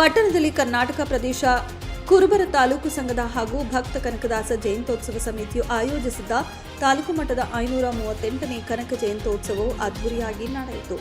ಪಟ್ಟಣದಲ್ಲಿ ಕರ್ನಾಟಕ ಪ್ರದೇಶ, ಕುರುಬರ ತಾಲೂಕು ಸಂಘದ ಹಾಗೂ ಭಕ್ತ ಕನಕದಾಸ ಜಯಂತ್ಯೋತ್ಸವ ಸಮಿತಿಯು ಆಯೋಜಿಸಿದ್ದ ತಾಲೂಕು ಮಟ್ಟದ ಐನೂರ ಮೂವತ್ತೆಂಟನೇ ಕನಕ ಜಯಂತ್ಯೋತ್ಸವವು ಅದ್ದೂರಿಯಾಗಿ ನಡೆಯಿತು.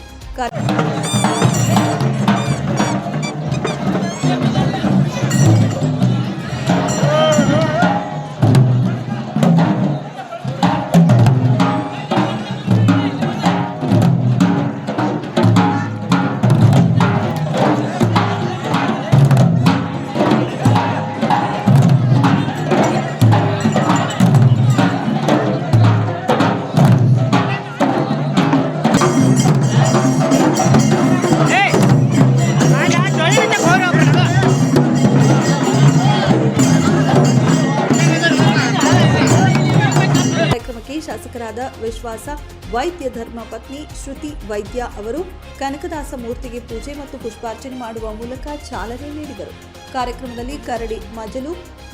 ಶಾಸಕರಾದ ವಿಶ್ವಾಸ, ವೈದ್ಯ ಧರ್ಮ ಪತ್ನಿ ಶ್ರುತಿ ವೈದ್ಯ ಅವರು ಕನಕದಾಸ ಮೂರ್ತಿಗೆ ಪೂಜೆ ಮತ್ತು ಪುಷ್ಪಾರ್ಚನೆ ಮಾಡುವ ಮೂಲಕ ಚಾಲನೆ ನೀಡಿದರು. ಕಾರ್ಯಕ್ರಮದಲ್ಲಿ ಕರಡಿ ಮಜಲು,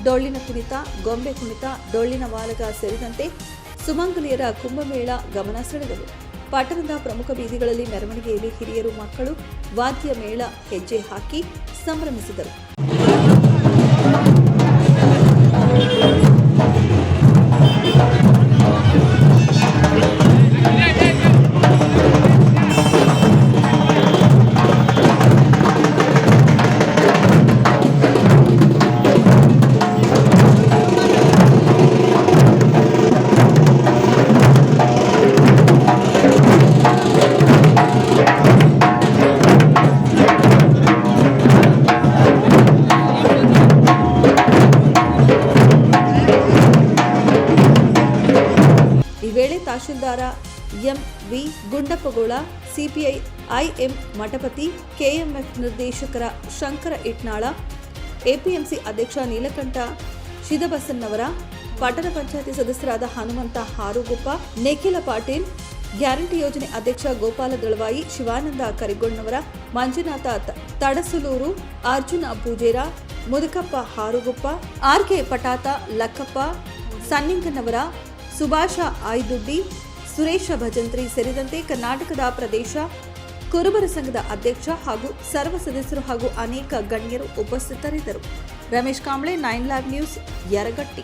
ಡೊಳ್ಳಿನ ಕುಣಿತ, ಗೊಂಬೆ ಕುಣಿತ, ಡೊಳ್ಳಿನ ವಾಲಗ ಸೇರಿದಂತೆ ಸುಮಂಗಲಿಯರ ಕುಂಭಮೇಳ ಗಮನ ಸೆಳೆದರು. ಪಟ್ಟಣದ ಪ್ರಮುಖ ಬೀದಿಗಳಲ್ಲಿ ಮೆರವಣಿಗೆಯಲ್ಲಿ ಹಿರಿಯರು ಮಕ್ಕಳು ವಾದ್ಯ ಮೇಳ ಹೆಜ್ಜೆ ಹಾಕಿ ಸಂಭ್ರಮಿಸಿದರು. ವೇಳೆ ತಹಶೀಲ್ದಾರ M V Gundappagol CPI IM Mathapati, KMF ನಿರ್ದೇಶಕರ ಶಂಕರ ಇಟ್ನಾಳ, ಎಪಿಎಂಸಿ ಅಧ್ಯಕ್ಷ ನೀಲಕಂಠ ಶಿದಬಸನ್ನವರ ಪಟ್ಟಣ ಪಂಚಾಯತಿ ಸದಸ್ಯರಾದ ಹನುಮಂತ ಹಾರುಗುಪ್ಪ, ನಿಖಿಲ ಪಾಟೀಲ್, ಗ್ಯಾರಂಟಿ ಯೋಜನೆ ಅಧ್ಯಕ್ಷ ಗೋಪಾಲ ದಳವಾಯಿ, ಶಿವಾನಂದ ಕರಿಗೊಣ್ಣವರ ಮಂಜುನಾಥ ತಡಸಲೂರು ತಡಸುಲೂರು, ಅರ್ಜುನ ಪೂಜೇರ, ಮುದುಕಪ್ಪ ಹಾರುಗುಪ್ಪ ಆರ್ಕೆ ಪಟಾತ ಲಕ್ಕಪ್ಪ, ಸನ್ನಿಂಗನವರ ಸುಭಾಷ ಆಯ್ದುಡ್ಡಿ ಸುರೇಶ ಭಜಂತ್ರಿ ಸೇರಿದಂತೆ ಕರ್ನಾಟಕದ ಪ್ರದೇಶ, ಕುರುಬರ ಸಂಘದ ಅಧ್ಯಕ್ಷ ಹಾಗೂ ಸರ್ವ ಸದಸ್ಯರು ಹಾಗೂ ಅನೇಕ ಗಣ್ಯರು ಉಪಸ್ಥಿತರಿದ್ದರು. Ramesh Kamble, nine lab news, Yaragatti.